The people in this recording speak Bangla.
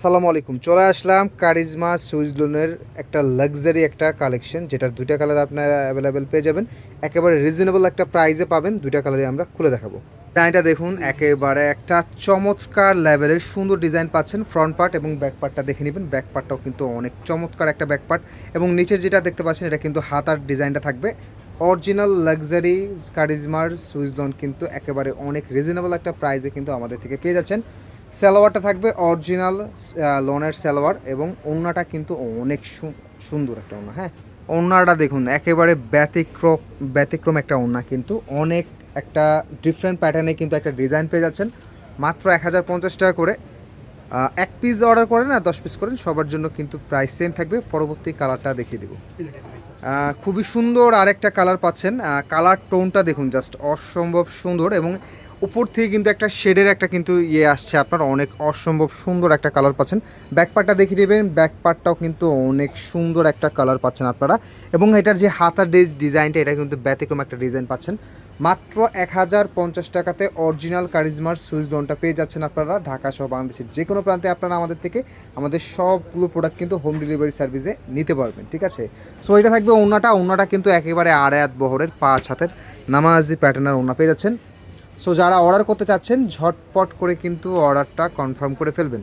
আসসালামু আলাইকুম। চলে আসলাম কারিজমা সুইজ লোনের একটা লাক্সারি একটা কালেকশন যেটা দুইটা কালার আপনারা অ্যাভেলেবেল পেয়ে যাবেন। একেবারে রিজনেবল একটা প্রাইসে পাবেন, দুইটা কালারই আমরা খুলে দেখাবো। ডিজাইনটা দেখুন, একেবারে একটা চমৎকার লেভেলের সুন্দর ডিজাইন পাচ্ছেন ফ্রন্ট পার্ট এবং ব্যাক পার্টটা দেখে নেবেন। ব্যাক পার্টটাও কিন্তু অনেক চমৎকার একটা ব্যাক পার্ট এবং নিচের যেটা দেখতে পাচ্ছেন, এটা কিন্তু হাতার ডিজাইনটা থাকবে। অরিজিনাল লাক্সারি কারিজমার সুইজ লোন কিন্তু একেবারে অনেক রিজনেবল একটা প্রাইসে কিন্তু আমাদের থেকে পেয়ে যাচ্ছেন। সালোয়ারটা থাকবে অরিজিনাল লোনের সালোয়ার এবং ওড়নাটা কিন্তু অনেক সুন্দর একটা ওড়না হ্যাঁ? ওড়নাটা দেখুন, একেবারে ব্যতিক্রম ব্যতিক্রম একটা ওড়না কিন্তু। অনেক একটা ডিফারেন্ট প্যাটার্নে কিন্তু একটা ডিজাইন পেয়ে যাচ্ছেন। মাত্র এক হাজার পঞ্চাশ টাকা করে। এক পিস অর্ডার করেন আর দশ পিস করেন, সবার জন্য কিন্তু প্রাইস সেম থাকবে। পরবর্তী কালারটা দেখিয়ে দেবো। খুবই সুন্দর আরেকটা কালার পাচ্ছেন। কালার টোনটা দেখুন জাস্ট অসম্ভব সুন্দর এবং উপর থেকে কিন্তু একটা শেডের একটা কিন্তু ইয়ে আসছে আপনার, অনেক অসম্ভব সুন্দর একটা কালার পাচ্ছেন। ব্যাক পার্টটা দেখিয়ে দেবেন ব্যাক পার্টটাও কিন্তু অনেক সুন্দর একটা কালার পাচ্ছেন আপনারা। এবং এটার যে হাতার ডিজাইনটা এটা কিন্তু ব্যতিক্রম একটা ডিজাইন পাচ্ছেন। মাত্র এক হাজার পঞ্চাশ টাকাতে অরিজিনাল কারিজমার সুইচ লোনটা পেয়ে যাচ্ছেন আপনারা ঢাকা সহ বাংলাদেশের যে কোনো প্রান্তে আপনারা আমাদের থেকে আমাদের সবগুলো প্রোডাক্ট কিন্তু হোম ডেলিভারি সার্ভিসে নিতে পারবেন, ঠিক আছে? সো এটা থাকবে ওনাটা ওনাটা কিন্তু একেবারে আড়ায়াত বহরের পাঁচ হাতের নামাজি প্যাটার্নের ওনা পেয়ে যাচ্ছেন। সো যারা অর্ডার করতে চাচ্ছেন, ঝটপট করে কিন্তু অর্ডারটা কনফার্ম করে ফেলবেন।